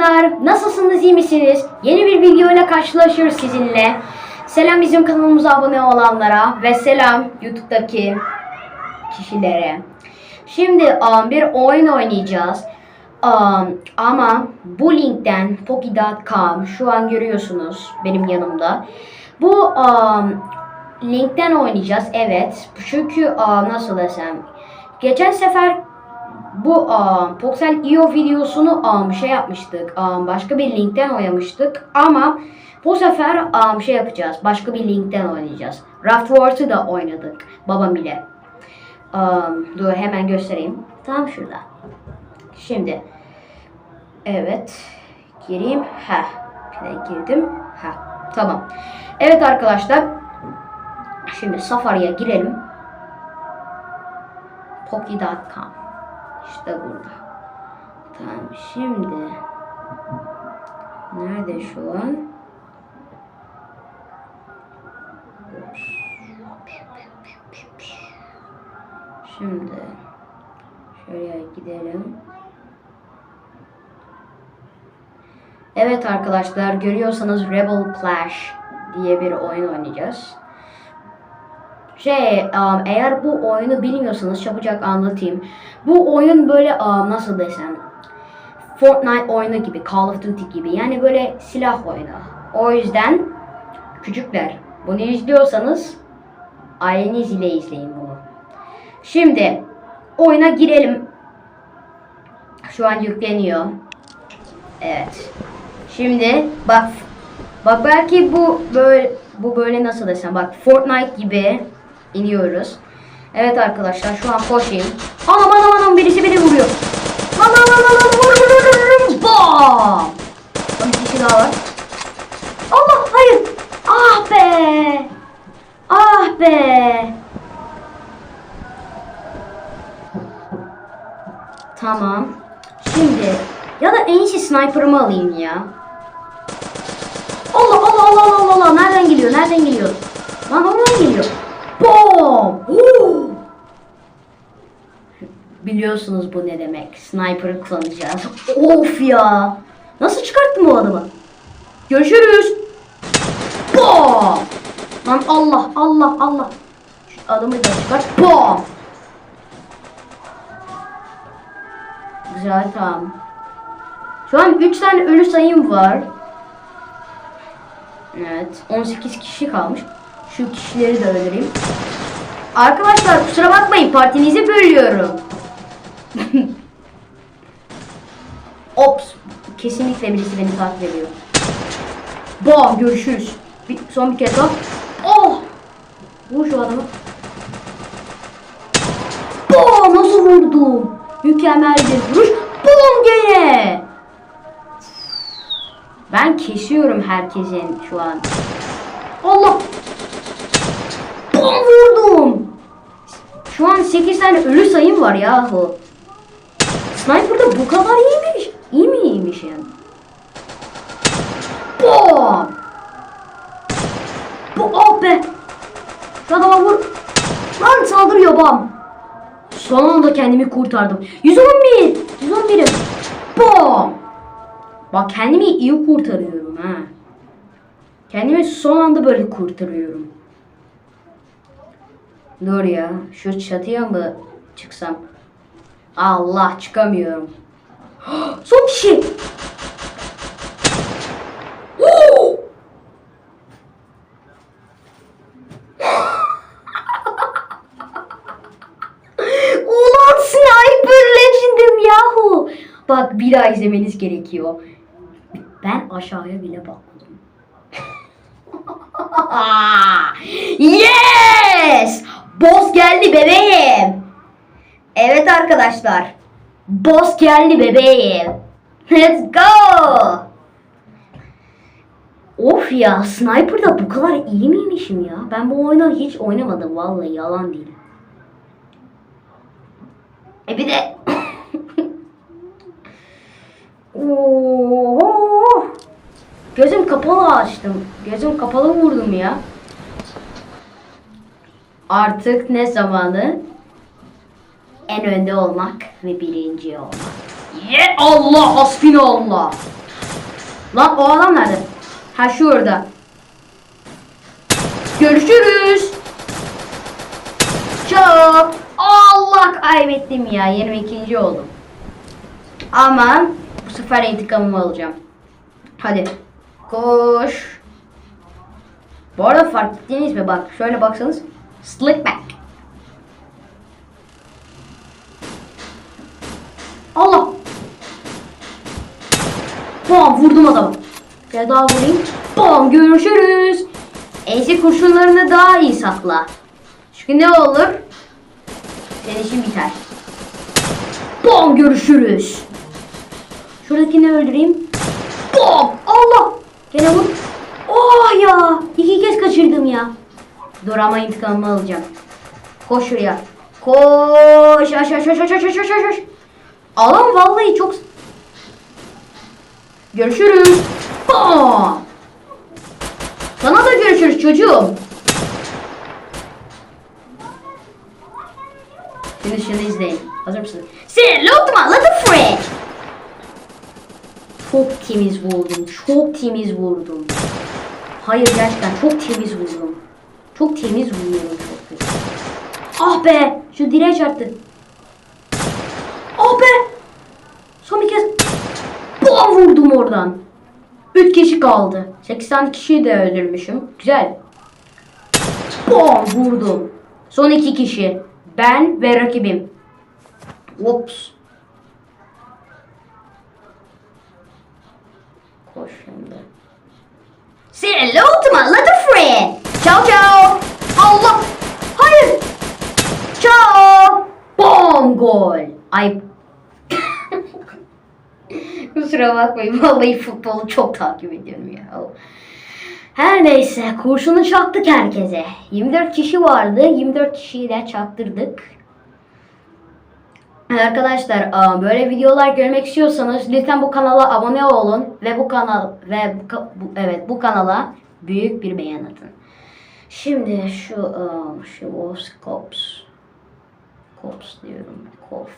arkadaşlar. Nasılsınız iyi misiniz? Yeni bir videoyla karşılaşıyoruz sizinle. Selam bizim kanalımıza abone olanlara ve selam YouTube'daki kişilere. Şimdi um, bir oyun oynayacağız. Um, ama bu linkten poki.com şu an görüyorsunuz benim yanımda. Bu um, linkten oynayacağız evet. Çünkü um, nasıl desem geçen sefer bu um, Poxel IO videosunu um, şey yapmıştık. Um, başka bir linkten oynamıştık ama bu sefer um, şey yapacağız. Başka bir linkten oynayacağız. Raft Wars'ı da oynadık babam ile. Um, dur hemen göstereyim. Tam şurada. Şimdi evet gireyim. Ha. Girdim. Ha. Tamam. Evet arkadaşlar. Şimdi Safari'ye girelim. Poki.com İşte burada. Tamam şimdi nerede şu an? Şimdi şuraya gidelim. Evet arkadaşlar görüyorsanız Rebel Clash diye bir oyun oynayacağız. Şey um, eğer bu oyunu bilmiyorsanız çabucak anlatayım. Bu oyun böyle um, nasıl desem Fortnite oyunu gibi, Call of Duty gibi yani böyle silah oyunu. O yüzden küçükler bunu izliyorsanız aileniz ile izleyin bunu. Şimdi oyuna girelim. Şu an yükleniyor. Evet. Şimdi bak bak belki bu böyle bu böyle nasıl desem bak Fortnite gibi iniyoruz. Evet arkadaşlar şu an koşayım. Anam anam anam birisi beni vuruyor. Anam anam anam vur vur vur vur. Bam! Bir kişi daha var. Allah hayır. Ah be. Ah be. Tamam. Şimdi ya da en iyisi sniper'ımı alayım ya. Allah Allah Allah Allah Allah nereden geliyor nereden geliyor? Lan oradan geliyor. Bom! Huu! Biliyorsunuz bu ne demek. Sniper'ı kullanacağız. Of ya. Nasıl çıkarttım o adamı? Görüşürüz. Bom! Lan Allah Allah Allah. Şu adamı da çıkart. Bom! Güzel tamam. Şu an 3 tane ölü sayım var. Evet. 18 kişi kalmış. Şu kişileri de öldüreyim. Arkadaşlar kusura bakmayın partinizi bölüyorum. Ops. Kesinlikle birisi beni takip ediyor. Bam görüşürüz. Bir, son bir kez daha. Oh! Vur şu adamı. Bam nasıl vurdum? Mükemmel bir vuruş. Bum gene. Ben kesiyorum herkesin şu an. Allah. 68 tane ölü sayım var yahu. Sniper'da bu kadar iyiymiş. İyi mi iyiymiş yani? Bom! Bu oh be! Şu adama vur. Lan saldırıyor bam. Son kendimi kurtardım. 111! 111'im. Bom! Bak kendimi iyi kurtarıyorum ha. Kendimi son anda böyle kurtarıyorum. Dur ya. Şu çatıya mı çıksam? Allah çıkamıyorum. Son kişi. Oo! Ulan Sniper Legend'im yahu. Bak bir daha izlemeniz gerekiyor. Ben aşağıya bile bakmadım. yes! Boss geldi bebeğim. Evet arkadaşlar. Boss geldi bebeğim. Let's go. Of ya Sniper'da bu kadar iyi miymişim ya? Ben bu oyunu hiç oynamadım vallahi yalan değil. E bir de Oo! Gözüm kapalı açtım. Gözüm kapalı vurdum ya. Artık ne zamanı? En önde olmak ve birinci olmak. Ye Allah hasbinallah. Lan o adam nerede? Ha şurada. Görüşürüz. Ciao. Allah kaybettim ya. 22. oldum. Ama bu sefer intikamımı alacağım. Hadi. Koş. Bu arada fark ettiniz mi? Bak şöyle baksanız. Slick back. Allah. Bam vurdum adamı. Bir daha vurayım. Bam görüşürüz. Ense kurşunlarını daha iyi sakla. Çünkü ne olur? Senin işin biter. Bam görüşürüz. Şuradakini öldüreyim. Bam Allah. Gene vur. Oh ya. İki kez kaçırdım ya. Dur ama intikamımı alacağım. Koş şuraya. Koş. Aş aş aş aş aş aş. Alan vallahi çok... Görüşürüz. Bam. Sana da görüşürüz çocuğum. Şimdi şunu izleyin. Hazır mısın? Salute my little friend. Çok temiz vurdum. Çok temiz vurdum. Hayır gerçekten çok temiz vurdum. Çok temiz vuruyorum çok kötü. Ah be! Şu direğe çarptı. Ah be! Son bir kez bam vurdum oradan. 3 kişi kaldı. 80 kişiyi de öldürmüşüm. Güzel. Bam vurdum. Son iki kişi. Ben ve rakibim. Ups. Koş şimdi. Say hello to my little friend. Ciao ciao. Allah. Hayır. Ciao. Bom gol. Ay. Kusura bakmayın. Vallahi futbolu çok takip ediyorum ya. Her neyse kurşunu çaktık herkese. 24 kişi vardı. 24 kişiyi de çaktırdık. Arkadaşlar böyle videolar görmek istiyorsanız lütfen bu kanala abone olun ve bu kanal ve bu, bu- evet bu kanala büyük bir beğen atın. Şimdi şu aa, şu Wolves Cops diyorum. Kof.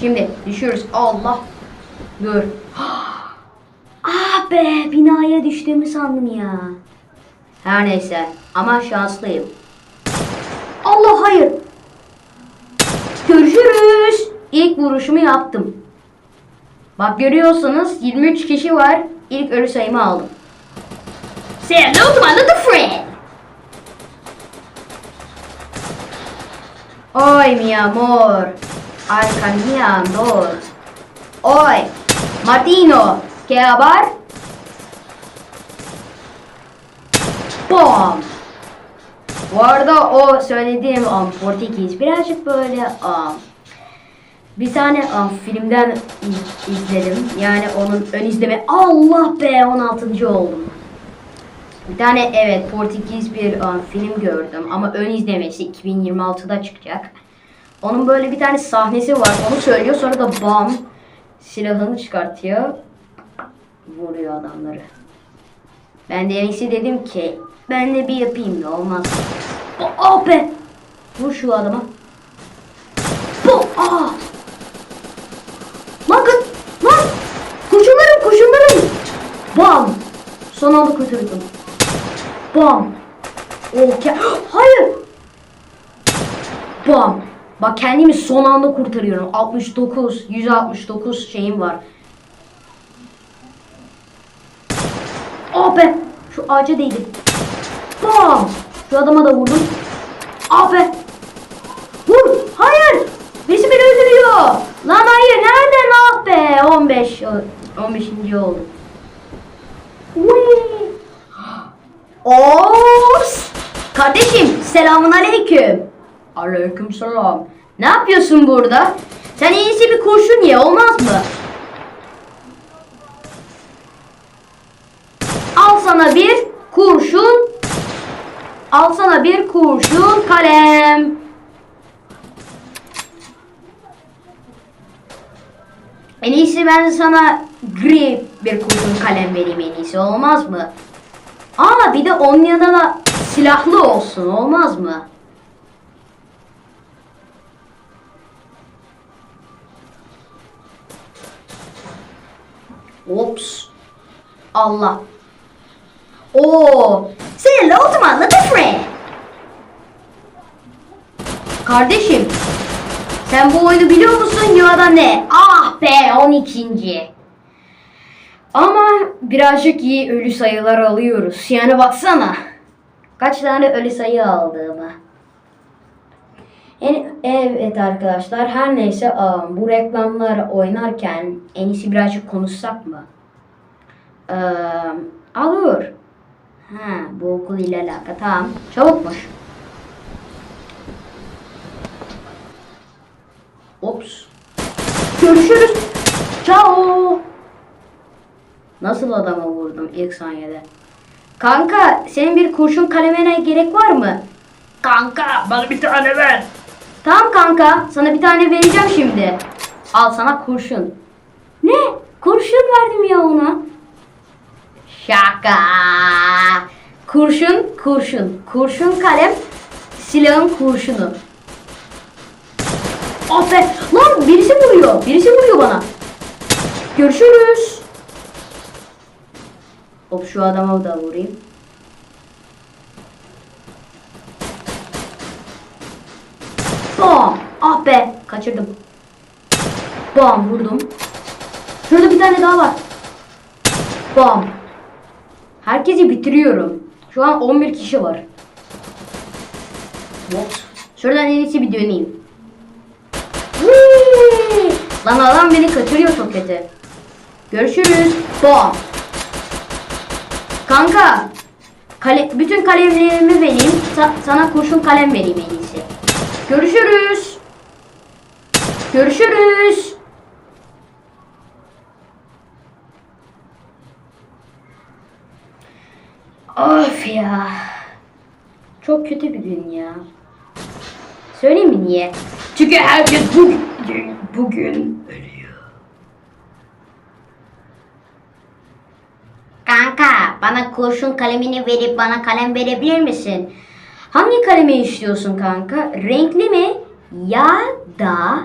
Şimdi düşüyoruz. Allah. Dur. Ah be binaya düştüğümü sandım ya. Her neyse ama şanslıyım. Allah hayır. Görüşürüz. İlk vuruşumu yaptım. Bak görüyorsunuz 23 kişi var. İlk ölü sayımı aldım. Say hello to my little friend. Oy mi amor. Ay cambiando. Oy. Martino. ¿Qué haber? Bom. Bu arada o söylediğim um, Portekiz birazcık böyle um, bir tane um, filmden iz- izledim. Yani onun ön izleme. Allah be 16. oldum. Bir tane evet Portekiz bir um, film gördüm ama ön izlemesi 2026'da çıkacak. Onun böyle bir tane sahnesi var. Onu söylüyor sonra da bam silahını çıkartıyor. Vuruyor adamları. Ben de iyisi dedim ki ben de bir yapayım da olmaz. Oh, oh be! Vur şu adama. Bu! Ah! Lan kız! Lan! Kurşunlarım kurşunlarım! Bam! Son anda kurtuldum. Bam! Oh, ke- Hayır! Bam! Bak kendimi son anda kurtarıyorum. 69, 169 şeyim var. Ah be! Şu ağaca değdi. Bam! Şu adama da vurdum. Ah be! Vur! Hayır! Birisi beni öldürüyor. Lan hayır nereden ah be? 15 o- 15. oldum. Uy! Oos! Kardeşim selamun aleyküm. Aleyküm selam. Ne yapıyorsun burada? Sen en iyisi bir kurşun ye olmaz mı? Al sana bir kurşun. Al sana bir kurşun kalem. En iyisi ben sana gri bir kurşun kalem vereyim en iyisi olmaz mı? Aa bir de onun yanına silahlı olsun olmaz mı? Ops. Allah. Oo. Seninle oturmanla tıfre. Kardeşim. Sen bu oyunu biliyor musun ya ne? Ah be 12. Ama birazcık iyi ölü sayılar alıyoruz. Yani baksana. Kaç tane ölü sayı aldığımı. En, evet arkadaşlar her neyse bu reklamlar oynarken en iyisi birazcık konuşsak mı? Ee, olur. Ha, bu okul ile alakalı. Tamam. Çabukmuş. Ops. Görüşürüz. Ciao. Nasıl adama vurdum ilk saniyede? Kanka senin bir kurşun kalemine gerek var mı? Kanka bana bir tane ver. Tamam kanka sana bir tane vereceğim şimdi. Al sana kurşun. Ne? Kurşun verdim ya ona. Şaka. Kurşun, kurşun. Kurşun kalem, silahın kurşunu. Aferin. Lan birisi vuruyor. Birisi vuruyor bana. Görüşürüz. Hop şu adama da vurayım. Bam. Ah be. Kaçırdım. Bam vurdum. Şurada bir tane daha var. Bam. Herkesi bitiriyorum. Şu an 11 kişi var. Hop. Şuradan en iyisi bir döneyim. Lan adam beni kaçırıyor çok kötü. Görüşürüz. Bam. Kanka. Kale, bütün kalemlerimi vereyim. Sa- sana kurşun kalem vereyim en iyisi. Görüşürüz. Görüşürüz. Of ya. Çok kötü bir gün ya. Söyleyeyim mi niye? Çünkü herkes bugün, bugün ölüyor. Kanka bana kurşun kalemini verip bana kalem verebilir misin? Hangi kalemi istiyorsun kanka? Renkli mi? Ya da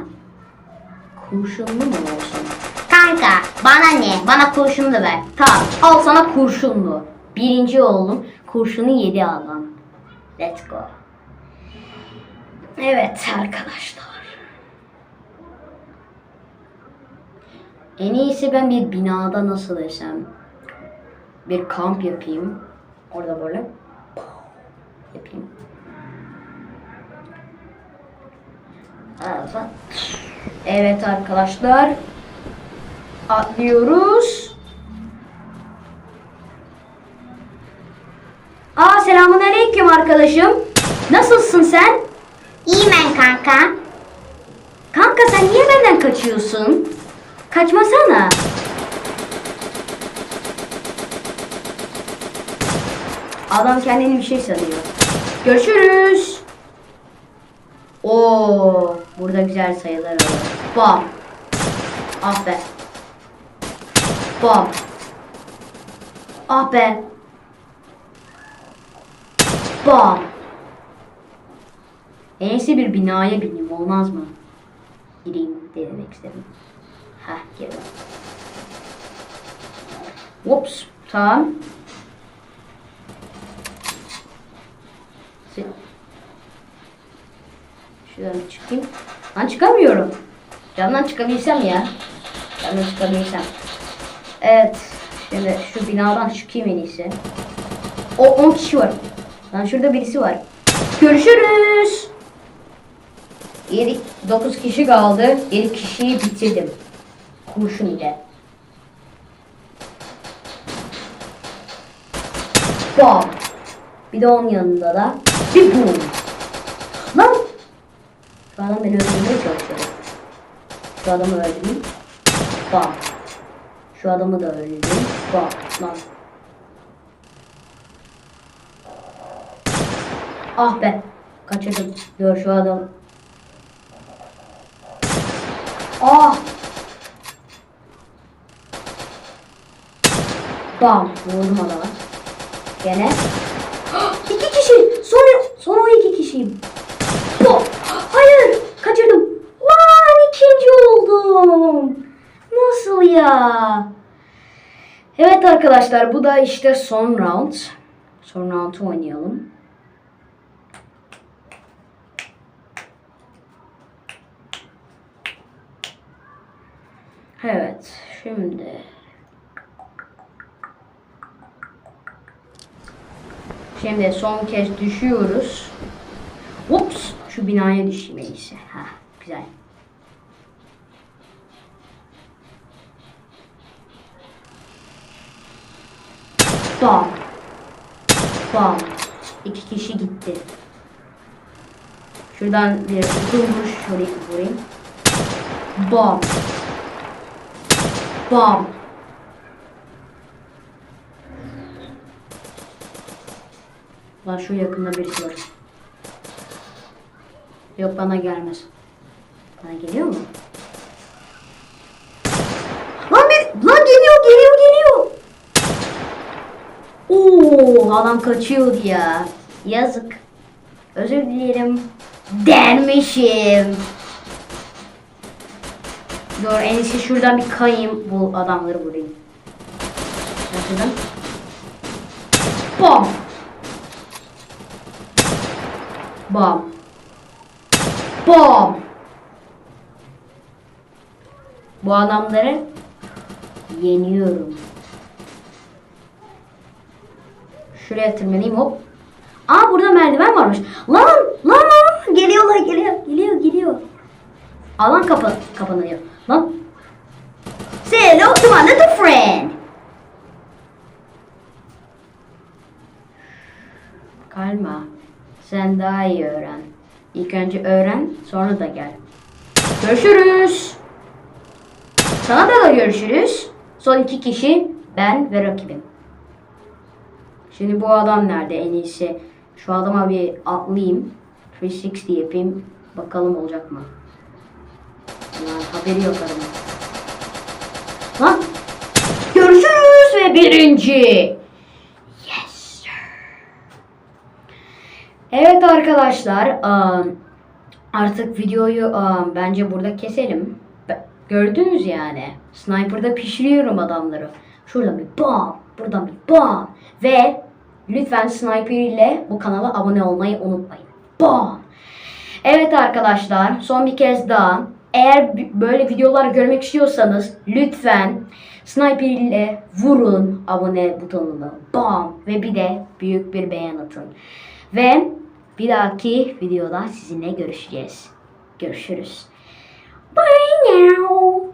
kurşunlu mu olsun? Kanka bana ne? Bana kurşunlu ver. Tamam al sana kurşunlu. Birinci oldum. Kurşunu yedi adam. Let's go. Evet arkadaşlar. En iyisi ben bir binada nasıl desem bir kamp yapayım. Orada böyle yapayım. Evet. Arkadaşlar. Atlıyoruz. Aa selamun aleyküm arkadaşım. Nasılsın sen? İyiyim ben kanka. Kanka sen niye benden kaçıyorsun? Kaçmasana. Adam kendini bir şey sanıyor. Görüşürüz. Oo, burada güzel sayılar var. Bam. Ah be. Bam. Ah be. Bam. En bir binaya bineyim olmaz mı? Gireyim de demek istedim. Heh girdim. Whoops. Tamam. Se- Şuradan çıkayım. Lan çıkamıyorum. Camdan çıkabilsem ya. Camdan çıkabilsem. Evet. Şimdi şu binadan çıkayım en iyisi. O 10 kişi var. Lan şurada birisi var. Görüşürüz. 7 9 kişi kaldı. 7 kişiyi bitirdim. Kurşun ile. Bam. Bir de onun yanında da bir boom. Lan. Şu adam beni öldürmeye çalışıyor. Şu adamı öldüreyim. Bam. Şu adamı da öldüreyim. Bam. Lan. Ah be. Kaçırdım. Dur şu adam. Ah. Bam. Vurdum adama. Gene. Son, son o iki kişiyim. Bam. Hayır. Kaçırdım. Lan ikinci oldum. Nasıl ya? Evet arkadaşlar bu da işte son round. Son round'u oynayalım. Evet şimdi Şimdi son kez düşüyoruz. Ups şu binaya düşeyim en iyisi. Ha güzel. Bam. Bam. İki kişi gitti. Şuradan bir durmuş şöyle vurayım. Bam. Bam. Lan şu yakında birisi var. Yok bana gelmez. Bana geliyor mu? Lan bir, lan geliyor geliyor geliyor. Oo adam kaçıyordu ya. Yazık. Özür dilerim. Dermişim. Dur en iyisi şuradan bir kayayım. Bu adamları vurayım. Ben şuradan. Bam. Bam. Bu adamları yeniyorum. Şuraya tırmanayım hop. Aa burada merdiven varmış. Lan lan lan geliyorlar geliyor geliyor geliyor. Alan kapı kapanıyor. Lan. Say hello to my little friend. Kalma. Sen daha iyi öğren. İlk önce öğren sonra da gel. Görüşürüz. Sana da, görüşürüz. Son iki kişi ben ve rakibim. Şimdi bu adam nerede en iyisi? Şu adama bir atlayayım. 360 yapayım. Bakalım olacak mı? Lan haberi yok adamın. Lan! Görüşürüz ve birinci. Yes sir. Evet arkadaşlar. um, Artık videoyu um, bence burada keselim. Gördünüz yani. Sniper'da pişiriyorum adamları. Şuradan bir bam, buradan bir bam. Ve lütfen Sniper ile bu kanala abone olmayı unutmayın. Bam. Evet arkadaşlar son bir kez daha eğer böyle videolar görmek istiyorsanız lütfen Sniper ile vurun abone butonunu. Bam ve bir de büyük bir beğen atın. Ve bir dahaki videoda sizinle görüşeceğiz. Görüşürüz. Bye now.